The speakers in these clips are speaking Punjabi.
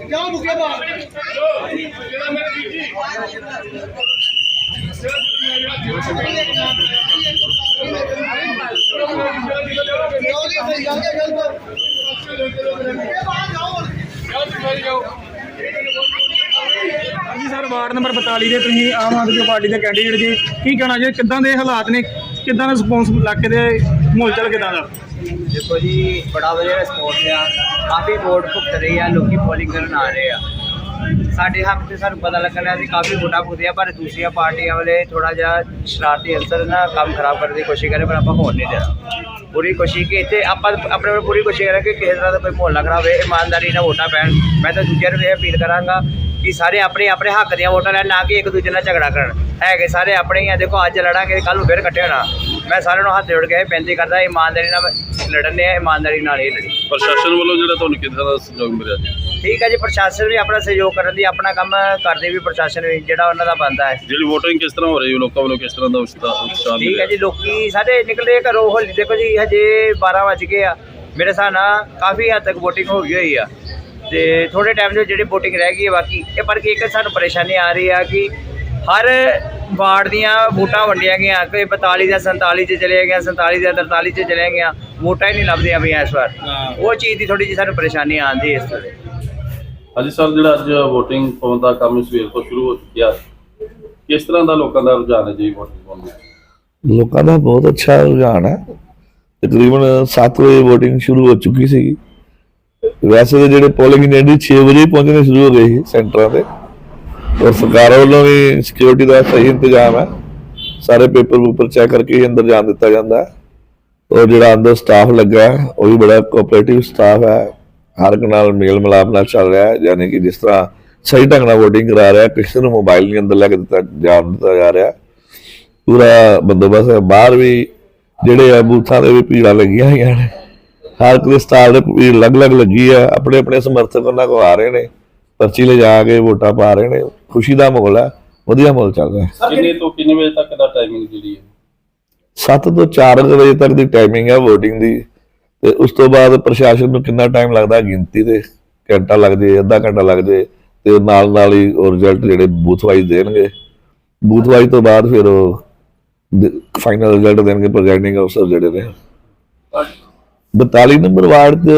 ਕਿਉਂ ਮੁੱਕੇ ਬਾਹਰ ਕਿਉਂ ਨਹੀਂ ਸਹੀ ਗੱਲ ਹੈ ਗੱਲ ਪਰ ਮੁੱਕੇ ਬਾਹਰ ਜਾਓ ਜੀ ਸਰ ਵਾਰਡ ਨੰਬਰ 42 ਦੇ ਤੁਸੀਂ ਆਮ ਆਦਮੀ ਪਾਰਟੀ ਦੇ ਕੈਂਡੀਡੇਟ ਜੀ। ਕੀ ਕਹਿਣਾ ਜੀ? ਕਿੱਦਾਂ ਦੇ ਹਾਲਾਤ ਨੇ? ਕਿੱਦਾਂ ਦਾ ਰਿਸਪੌਂਸ ਇਲਾਕੇ ਦੇ ਮਾਹੌਲ ਕਿੱਦਾਂ ਦਾ? ਦੇਖੋ ਜੀ, ਬੜਾ ਵਧੀਆ ਰਿਸਪੌਂਸ ਆ। ਕਾਫੀ ਵੋਟ ਭੁਗਤ ਰਹੇ ਆ, ਲੋਕੀ ਪੋਲਿੰਗ ਕਰਨ ਆ ਰਹੇ ਆ। ਸਾਡੇ ਹੱਕ ਤੇ ਸਾਨੂੰ ਪਤਾ ਲੱਗਣਾ ਸੀ ਕਾਫੀ ਵੋਟਾਂ ਪੁੱਜੀਆਂ ਪਰ ਦੂਸਰੀਆਂ ਪਾਰਟੀਆਂ ਵਾਲੇ ਥੋੜਾ ਜਿਹਾ ਸ਼ਰਾਰਤੀ ਅੰਸਰ ਨਾ ਕੰਮ ਖਰਾਬ ਕਰਨ ਦੀ ਕੋਸ਼ਿਸ਼ ਕਰੇ, ਪਰ ਆਪਾਂ ਹੋਣ ਨਹੀਂ ਦੇਣਾ। ਪੂਰੀ ਕੋਸ਼ਿਸ਼ ਕਿ ਇੱਥੇ ਆਪਾਂ ਆਪਣੇ ਵੱਲੋਂ ਪੂਰੀ ਕੋਸ਼ਿਸ਼ ਕਰਾਂਗੇ ਕਿ ਕਿਸੇ ਤਰ੍ਹਾਂ ਦਾ ਕੋਈ ਮਾਹੌਲ ਨਾ ਖਰਾਬ ਹੋਵੇ, ਇਮਾਨਦਾਰੀ ਨਾਲ ਵੋਟਾਂ ਪੈਣ। ਮੈਂ ਤਾਂ ਦੂਜਿਆਂ ਨੂੰ ਇਹ ਅਪੀਲ ਕਰਾਂਗਾ ਕਿ ਸਾਰੇ ਆਪਣੇ ਆਪਣੇ ਹੱਕ ਦੀਆਂ ਵੋਟਾਂ ਲੈਣ ਨਾ ਕਿ ਇੱਕ ਦੂਜੇ ਨਾਲ ਝਗੜਾ ਕਰਨ। ਹੈਗੇ ਸਾਰੇ ਆਪਣੇ ਹੀ ਆ ਦੇਖੋ ਅੱਜ ਲੜਾਂਗੇ ਕੱਲ ਨੂੰ ਫਿਰ ਇਕੱਠੇ ਹੋਣਾ। ਮੈਂ ਸਾਰਿਆਂ ਨੂੰ ਹੱਥ ਜੋੜ ਕੇ ਬੇਨਤੀ ਕਰਦਾ ਇਮਾਨਦਾਰੀ ਨਾਲ ਲੜਨੇ ਆ ਇਮਾਨਦਾਰੀ ਨਾਲ ਹੀ ਲੜੀ ਪ੍ਰਸ਼ਾਸਨ ਵੱਲੋਂ ਜਿਹੜਾ ਤੁਹਾਨੂੰ ਕਿੱਦਾਂ ਦਾ ਸਹਿਯੋਗ ਮਿਲਿਆ ਜੀ? ਠੀਕ ਹੈ ਜੀ ਪ੍ਰਸ਼ਾਸਨ ਵੀ ਆਪਣਾ ਸਹਿਯੋਗ ਕਰਨ ਦੀ ਆਪਣਾ ਕੰਮ ਕਰਦੇ ਵੀ ਪ੍ਰਸ਼ਾਸਨ ਵੀ ਜਿਹੜਾ ਉਹਨਾਂ ਦਾ ਬੰਦਾ ਹੈ। ਜਿਹੜੀ ਵੋਟਿੰਗ ਕਿਸ ਤਰ੍ਹਾਂ ਹੋ ਰਹੀ ਹੈ ਲੋਕਾਂ ਵੱਲੋਂ ਕਿਸ ਤਰ੍ਹਾਂ ਦਾ ਉਤਸ਼ਾਹ ਠੀਕ ਹੈ ਜੀ ਲੋਕੀ ਸਾਡੇ ਨਿਕਲੇ ਘਰੋਂ ਹੋਲੀ ਦੇਖੋ ਜੀ ਹਜੇ 12 ਵਜ ਗਏ ਆ। ਮੇਰੇ ਹਿਸਾਬ ਨਾਲ ਕਾਫੀ ਹੱਦ ਤੱਕ VOTING ਹੋ ਗਈ ਹੋਈ ਆ। ਤੇ ਥੋੜੇ ਟਾਈਮ ਦੇ ਜਿਹੜੀ VOTING ਰਹਿ ਗਈ ਹੈ ਬਾਕੀ ਇਹ ਪਰ ਕੀ ਇੱਕ ਸਾਨੂੰ ਪਰੇਸ਼ਾਨੀ ਆ ਰਹੀ ਆ ਕਿ ਹਰ ਵਾਰਡ ਦੀਆਂ ਵੋਟਾਂ ਵੰਡੀਆਂ ਗਈਆਂ ਕੋਈ 42 ਜਾਂ 47 ਚ ਚਲੇ ਗਿਆ 47 ਜਾਂ 43 ਚ ਚਲੇ ਗਿਆ ਵੋਟਾਂ ਹੀ ਨਹੀਂ ਲੱਭਦੀਆਂ ਪਈਆਂ ਇਸ ਵਾਰ। ਉਹ ਚੀਜ਼ ਦੀ ਥੋੜੀ ਜਿਹੀ ਸਾਨੂੰ ਪਰੇਸ਼ਾਨੀ ਆਉਂਦੀ ਇਸ ਵੇਲੇ। ਹਾਂਜੀ ਸਰ ਜਿਹੜਾ ਅੱਜ VOTING ਪਾਉਣ ਦਾ ਕੰਮ ਸਵੇਰ ਤੋਂ ਸ਼ੁਰੂ ਹੋ ਚੁੱਕਿਆ ਕਿਸ ਤਰ੍ਹਾਂ ਦਾ ਲੋਕਾਂ ਦਾ ਰੁਝਾਨ ਹੈ ਜੀ VOTING ਪਾਉਣ ਦਾ? ਲੋਕਾਂ ਦਾ ਬਹੁਤ ਅੱਛਾ ਰੁਝਾਨ ਹੈ। ਤਕਰੀਬਨ 7 ਵਜੇ VOTING ਸ਼ੁਰੂ ਹੋ ਚੁੱਕੀ ਸੀ ਵੈਸੇ ਤਾਂ ਜਿਹੜੇ ਪੋਲਿੰਗ ਏਜੰਟ 6 ਵਜੇ ਹੀ ਪਹੁੰਚਣੇ ਸ਼ੁਰੂ ਹੋ ਗਏ ਸੀ ਸੈਂਟਰਾਂ ਤੇ। ਔਰ ਸਰਕਾਰ ਵੱਲੋਂ ਵੀ ਸਿਕਿਉਰਿਟੀ ਦਾ ਸਹੀ ਇੰਤਜ਼ਾਮ ਹੈ। ਸਾਰੇ ਪੇਪਰ ਪੂਪਰ ਚੈੱਕ ਕਰਕੇ ਹੀ ਅੰਦਰ ਜਾਣ ਦਿੱਤਾ ਜਾਂਦਾ ਹੈ। ਔਰ ਜਿਹੜਾ ਅੰਦਰ ਸਟਾਫ ਲੱਗਾ ਉਹ ਵੀ ਬੜਾ ਕੋਆਪਰੇਟਿਵ ਸਟਾਫ ਹੈ। ਹਰ ਇੱਕ ਨਾਲ ਮੇਲ ਮਿਲਾਪ ਨਾਲ ਚੱਲ ਰਿਹਾ ਹੈ, ਯਾਨੀ ਕਿ ਜਿਸ ਤਰ੍ਹਾਂ ਸਹੀ ਢੰਗ ਨਾਲ VOTING ਕਰਾ ਰਿਹਾ, ਕਿਸੇ ਨੂੰ ਮੋਬਾਈਲ ਨਹੀਂ ਅੰਦਰ ਲੈ ਕੇ ਦਿੱਤਾ, ਜਾਣ ਦਿੱਤਾ ਜਾ ਰਿਹਾ ਪੂਰਾ ਬੰਦੋਬਸਤ ਹੈ। ਬਾਹਰ ਵੀ ਜਿਹੜੇ ਆ ਬੂਥਾਂ ਦੇ ਵੀ ਭੀੜਾਂ ਲੱਗੀਆਂ ਹੋਈਆਂ ਨੇ। ਹਰ ਕੋਈ ਸਟਾਲ ਦੇ ਭੀੜ ਅਲੱਗ-ਅਲੱਗ ਲੱਗੀ ਆ ਆਪਣੇ ਆਪਣੇ ਸਮਰਥਕ ਉਹਨਾਂ ਕੋਲ ਆ ਰਹੇ ਨੇ ਪਰਚੀ ਲੈ ਜਾ ਕੇ ਵੋਟਾਂ ਪਾ ਰਹੇ ਨੇ ਖੁਸ਼ੀ ਦਾ ਮਾਹੌਲ ਹੈ ਵਧੀਆ ਮਾਹੌਲ ਚੱਲ ਰਿਹਾ। ਹੈ ਕਿੰਨੇ ਤੋਂ ਕਿੰਨੇ ਵਜੇ ਤੱਕ ਦਾ ਟਾਈਮਿੰਗ ਜਿਹੜੀ ਹੈ? 7 ਤੋਂ 4 ਵਜੇ ਤੱਕ ਦੀ ਟਾਈਮਿੰਗ ਹੈ VOTING ਦੀ ਤੇ ਉਸ ਤੋਂ ਬਾਅਦ ਪ੍ਰਸ਼ਾਸਨ ਨੂੰ ਕਿੰਨਾ ਟਾਈਮ ਲੱਗਦਾ ਗਿਣਤੀ ਦੇ ਘੰਟਾ ਲੱਗ ਜੇ ਅੱਧਾ ਘੰਟਾ ਲੱਗ ਜੇ ਤੇ ਨਾਲ ਨਾਲ ਹੀ ਉਹ ਰਿਜ਼ਲਟ ਜਿਹੜੇ ਬੂਥ ਵਾਈਜ਼ ਦੇਣਗੇ। ਬੂਥ ਵਾਈਜ਼ ਤੋਂ ਬਾਅਦ ਫਿਰ ਉਹ ਫਾਈਨਲ ਰਿਜ਼ਲਟ ਦੇਣਗੇ ਪ੍ਰੈਜ਼ਾਈਡਿੰਗ ਅਫਸਰ ਜਿਹੜੇ ਨੇ। 42 ਨੰਬਰ ਵਾਰਡ 'ਚ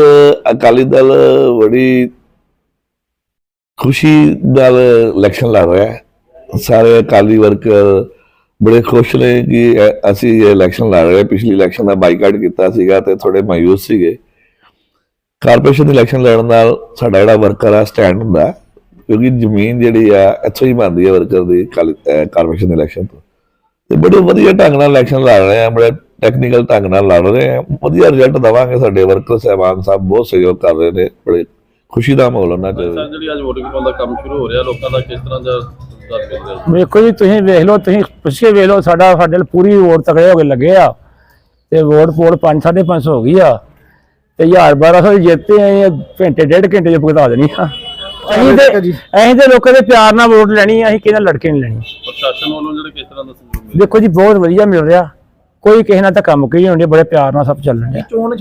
ਅਕਾਲੀ ਦਲ ਬੜੀ ਖੁਸ਼ੀ ਨਾਲ ਇਲੈਕਸ਼ਨ ਲੜ ਰਿਹਾ ਹੈ। ਸਾਰੇ ਅਕਾਲੀ ਵਰਕਰ ਬੜੇ ਖੁਸ਼ ਨੇ ਕਿ ਅਸੀਂ ਇਹ ਇਲੈਕਸ਼ਨ ਲੜ ਰਹੇ ਪਿਛਲੀ ਇਲੈਕਸ਼ਨ ਦਾ ਬਾਈਕਾਟ ਕੀਤਾ ਸੀਗਾ ਤੇ ਥੋੜੇ ਮਾਯੂਸ ਸੀਗੇ। ਕਾਰਪੋਰੇਸ਼ਨ ਦੀ ਇਲੈਕਸ਼ਨ ਲੜਨ ਨਾਲ ਸਾਡਾ ਜਿਹੜਾ ਵਰਕਰ ਆ ਸਟੈਂਡ ਹੁੰਦਾ ਕਿਉਂਕਿ ਜ਼ਮੀਨ ਜਿਹੜੀ ਆ, ਇੱਥੋਂ ਹੀ ਬਣਦੀ ਹੈ ਵਰਕਰ ਦੀ ਕਾਲੀ- ਕਾਰਪੋਰੇਸ਼ਨ ਦੀ ਇਲੈਕਸ਼ਨ ਤੋਂ। ਤੇ ਬੜੇ ਵਧੀਆ ਢੰਗ ਨਾਲ ਇਲੈਕਸ਼ਨ ਲੜ ਰਹੇ ਆ ਬੜੇ ਟੈਕਨੀਕਲ ਢੰਗ ਨਾਲ ਲੜ ਰਹੇ ਆ। ਵਧੀਆ ਰਿਜ਼ਲਟ ਦਵਾਂਗੇ ਸਾਡੇ ਵਰਕਰ ਸਹਿਬਾਨ ਸਾਹਿਬ ਬਹੁਤ ਸਹਿਯੋਗ ਕਰ ਰਹੇ ਨੇ। ਬੜੇ ਖੁਸ਼ੀ ਦਾ ਮਾਹੌਲ ਉਹਨਾਂ ਚ। ਸਰ ਜਿਹੜੀ ਅੱਜ ਪਾਉਣ ਦਾ ਕੰਮ ਸ਼ੁਰੂ ਹੋ ਰਿਹਾ ਲੋਕਾਂ ਦਾ ਕਿਸ ਤਰ੍ਹਾਂ ਦਾ? ਵੇਖੋ ਜੀ ਤੁਸੀਂ ਵੇਖ ਲਓ ਤੁਸੀਂ ਪੁੱਛ ਕੇ ਵੇਖ ਲਓ ਸਾਡਾ ਸਾਡੇ ਨਾਲ ਪੂਰੀ ਵੋਟ ਤਕੜੇ ਹੋ ਕੇ ਲੱਗੇ ਆ। ਤੇ ਵੋਟ ਪੋਲ 5 550 ਹੋ ਗਈ ਆ। ਤੇ 1200 ਜਿੱਤੇ ਆਏ ਆ, ਘੰਟੇ ਡੇਢ ਘੰਟੇ ਚ ਭੁਗਤਾ ਦੇਣੀ ਆ। ਅਸੀਂ ਤੇ ਅਸੀਂ ਤੇ ਲੋਕਾਂ ਦੇ ਪਿਆਰ ਨਾਲ ਵੋਟ ਲੈਣੀ ਆ ਅਸੀਂ ਕਿਹਨਾਂ ਲੜਕੇ ਨਹੀਂ ਲੈਣੀ ਪ੍ਰਸ਼ਾਸਨ ਵੱਲੋਂ ਜਿਹੜੇ ਕਿਸ ਤਰ੍ਹਾਂ ਦਾ? ਦੇਖੋ ਜੀ ਬਹੁਤ ਵਧੀਆ ਮਿਲ ਰਿਹਾ। ਕੋਈ ਕਿਸੇ ਨਾਲ ਧੱਕਾ ਮੁੱਕੀ ਨਹੀਂ ਹੁੰਦੀ ਬੜੇ ਪਿਆਰ ਨਾਲ ਸਭ ਚੱਲ ਰਿਹਾ ਚੋਣ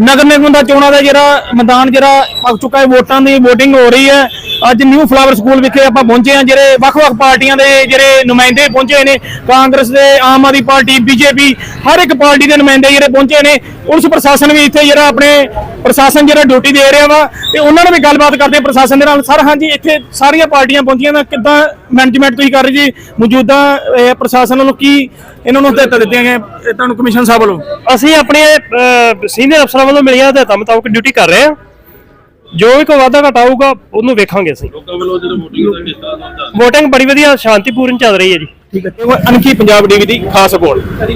ਨਗਰ ਨਿਗਮ ਦਾ ਚੋਣਾਂ ਦਾ ਜਿਹੜਾ ਮੈਦਾਨ ਜਿਹੜਾ ਪੱਕ ਚੁੱਕਾ ਹੈ ਵੋਟਾਂ ਦੀ VOTING ਹੋ ਰਹੀ ਹੈ। ਅੱਜ ਨਿਊ ਫਲਾਵਰ ਸਕੂਲ ਵਿਖੇ ਆਪਾਂ ਪਹੁੰਚੇ ਹਾਂ ਜਿਹੜੇ ਵੱਖ-ਵੱਖ ਪਾਰਟੀਆਂ ਦੇ ਜਿਹੜੇ ਨੁਮਾਇੰਦੇ ਪਹੁੰਚੇ ਨੇ। ਕਾਂਗਰਸ ਦੇ ਆਮ ਆਦਮੀ ਪਾਰਟੀ ਬੀਜੇਪੀ ਹਰ ਇੱਕ ਪਾਰਟੀ ਦੇ ਨੁਮਾਇੰਦੇ ਜਿਹੜੇ ਪਹੁੰਚੇ ਨੇ। ਪੁਲਿਸ ਪ੍ਰਸ਼ਾਸਨ ਵੀ ਇੱਥੇ ਜਿਹੜਾ ਆਪਣੇ ਪ੍ਰਸ਼ਾਸਨ ਜਿਹੜਾ ਡਿਊਟੀ ਦੇ ਰਿਹਾ ਵਾ ਤੇ ਉਹਨਾਂ ਨਾਲ ਵੀ ਗੱਲਬਾਤ ਕਰਦੇ ਪ੍ਰਸ਼ਾਸਨ ਦੇ ਨਾਲ। ਸਰ ਹਾਂਜੀ ਇੱਥੇ ਸਾਰੀਆਂ ਪਾਰਟੀਆਂ ਪਹੁੰਚੀਆਂ ਨੇ। ਕਿੱਦਾਂ ਮੈਨੇਜਮੈਂਟ ਤੁਸੀਂ ਕਰ ਰਹੀ ਜੀ? ਮੌਜੂਦਾ ਪ੍ਰਸ਼ਾਸਨ ਵੱਲੋਂ ਕੀ ਇਹਨਾਂ ਨੂੰ ਹਦਾਇਤਾਂ ਦਿੱਤੀਆਂ ਗਈਆਂ? ਇਹ ਤੁਹਾਨੂੰ ਕਮਿਸ਼ਨ ਸਾਹਿਬ ਵੱਲੋਂ। ਅਸੀਂ ਆਪਣੇ ਸੀਨੀਅਰ ਅਫਸਰਾਂ ਵੱਲੋਂ ਮਿਲੀਆਂ ਹਦਾਇਤਾਂ ਮੁਤਾਬਕ ਡਿਊਟੀ ਕਰ ਰਹੇ ਹਾਂ। ਜੋ ਵੀ ਕੋਈ ਵਾਧਾ ਘਟਾ ਆਊਗਾ ਉਹਨੂੰ ਵੇਖਾਂਗੇ ਅਸੀਂ। ਲੋਕਾਂ ਵੱਲੋਂ ਜਿਹੜੇ VOTING ਦਾ ਕਿਸ ਤਰ੍ਹਾਂ ਦਾ ਰੁਝਾਨ VOTING ਬੜੀ ਵਧੀਆ ਸ਼ਾਂਤੀਪੂਰਨ ਚੱਲ ਰਹੀ ਹੈ ਜੀ। ਠੀਕ ਹੈ। ਅਨਕੀ ਪੰਜਾਬ ਟੀਵੀ ਦੀ ਖਾਸ ਰਿਪੋਰਟ